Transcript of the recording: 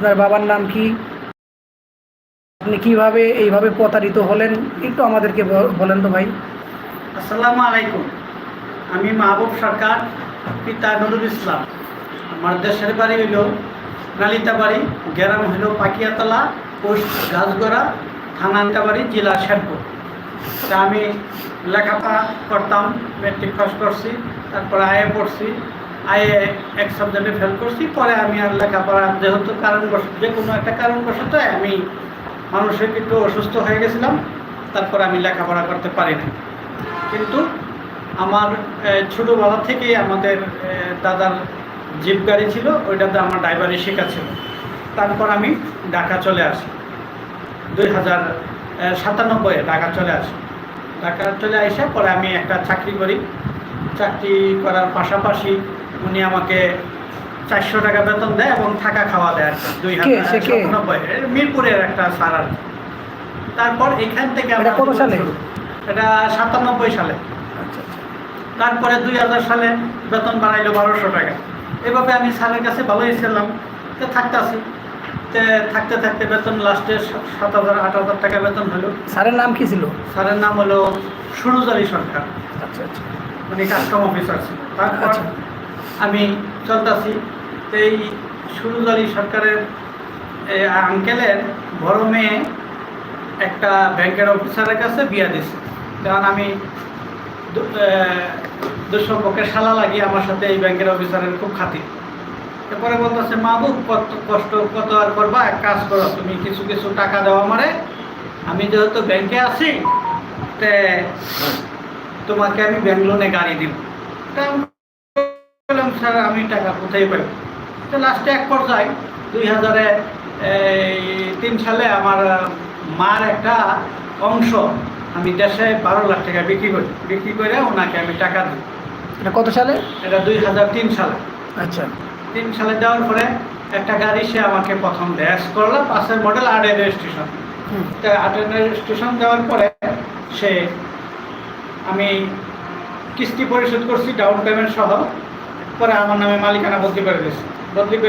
আপনার বাবার নাম কি? আপনি কীভাবে এইভাবে প্রতারিত হলেন? একটু আমাদেরকে বলেন তো ভাই। আসসালামু আলাইকুম। আমি মাহবুব সরকার, পিতা নুরুল ইসলাম। আমার দেশের বাড়ি হইল নালিতাবাড়ি, গ্রাম হইল পাকিয়াতলা, পোস্ট গাছগড়া, থানা বাড়ি জেলা শেরপুর। তা আমি লেখাপড়া করতাম মেট্রিক পাস করছি, তারপর আয়ে পড়ছি আয়ে এক সাবজেক্টে ফেল করছি, পরে আমি আর লেখাপড়া যেহেতু কারণবশত যে কোনো একটা কারণবশত আমি মানসিক একটু অসুস্থ হয়ে গেছিলাম, তারপর আমি লেখাপড়া করতে পারি না কিন্তু আমার ছোটোবেলা থেকেই আমাদের দাদার জিপ গাড়ি ছিল, ওইটাতে আমার ড্রাইভারই শেখা ছিল। তারপর আমি ঢাকা চলে আসি। দুই হাজার সাতানব্বই ঢাকা চলে আসি। ঢাকা চলে আসে পরে আমি একটা চাকরি করি। চাকরি করার পাশাপাশি উনি আমাকে চারশো টাকা বেতন দেয় এবং থাকা খাওয়া দেয় আর কি। দুই হাজার মিরপুরের একটা স্যার আর তারপর এখান থেকে এটা কত সালে? এটা সাতানব্বই সালে। আচ্ছা আচ্ছা। তারপরে দুই হাজার সালে বেতন বাড়াইলো বারোশো টাকা। এভাবে আমি স্যারের কাছে ভালোই ছিলাম। তো থাকতেছি তে থাকতে থাকতে বেতন লাস্টে সাত হাজার আট হাজার টাকা বেতন হলো। স্যারের নাম কি ছিল? স্যারের নাম হলো সুরজ আলী সরকার। আচ্ছা আচ্ছা। উনি কাস্টম অফিসার ছিল তারপর আচ্ছা। আমি চলতেছি। এই সুরজ আলী সরকারের আঙ্কেলের বড় মেয়ে একটা ব্যাংকের অফিসারের কাছে বিয়া দিছে। কারণ আমি দু- আহ, দুঃসম্পর্কের শালা লাগিয়ে আমার সাথে এই ব্যাংকের অফিসারের খুব খাতির এরপরে বলতেছে মাহবুব কত কষ্ট কত আর করবা? এক কাজ করো তুমি কিছু কিছু টাকা দাও আমারে। আমি যেহেতু ব্যাংকে আছি তে তোমাকে আমি ব্যাংক লোনে গাড়ি দিব। তা বললাম স্যার আমি টাকা কোথায় পাই তো লাস্টে এক পর্যায়ে দুই হাজারে তিন সালে আমার মার একটা অংশ আমি দেশে বারো লাখ টাকা বিক্রি করি। বিক্রি করে ওনাকে আমি টাকা দিই। এটা কত সালে? এটা দুই হাজার তিন সালে। আচ্ছা। তিন সালে দেওয়ার পরে একটা গাড়ি সে আমাকে প্রথম ড্যাশ করল পাশের মডেল আটের রেজিস্ট্রেশন হুম। আটের রেজিস্ট্রেশন দেওয়ার পরে সে আমি কিস্তি পরিশোধ করছি ডাউন পেমেন্ট সহ। পরে আমার নামে মালিকানা বদলি করে দিয়েছে। বদলি করে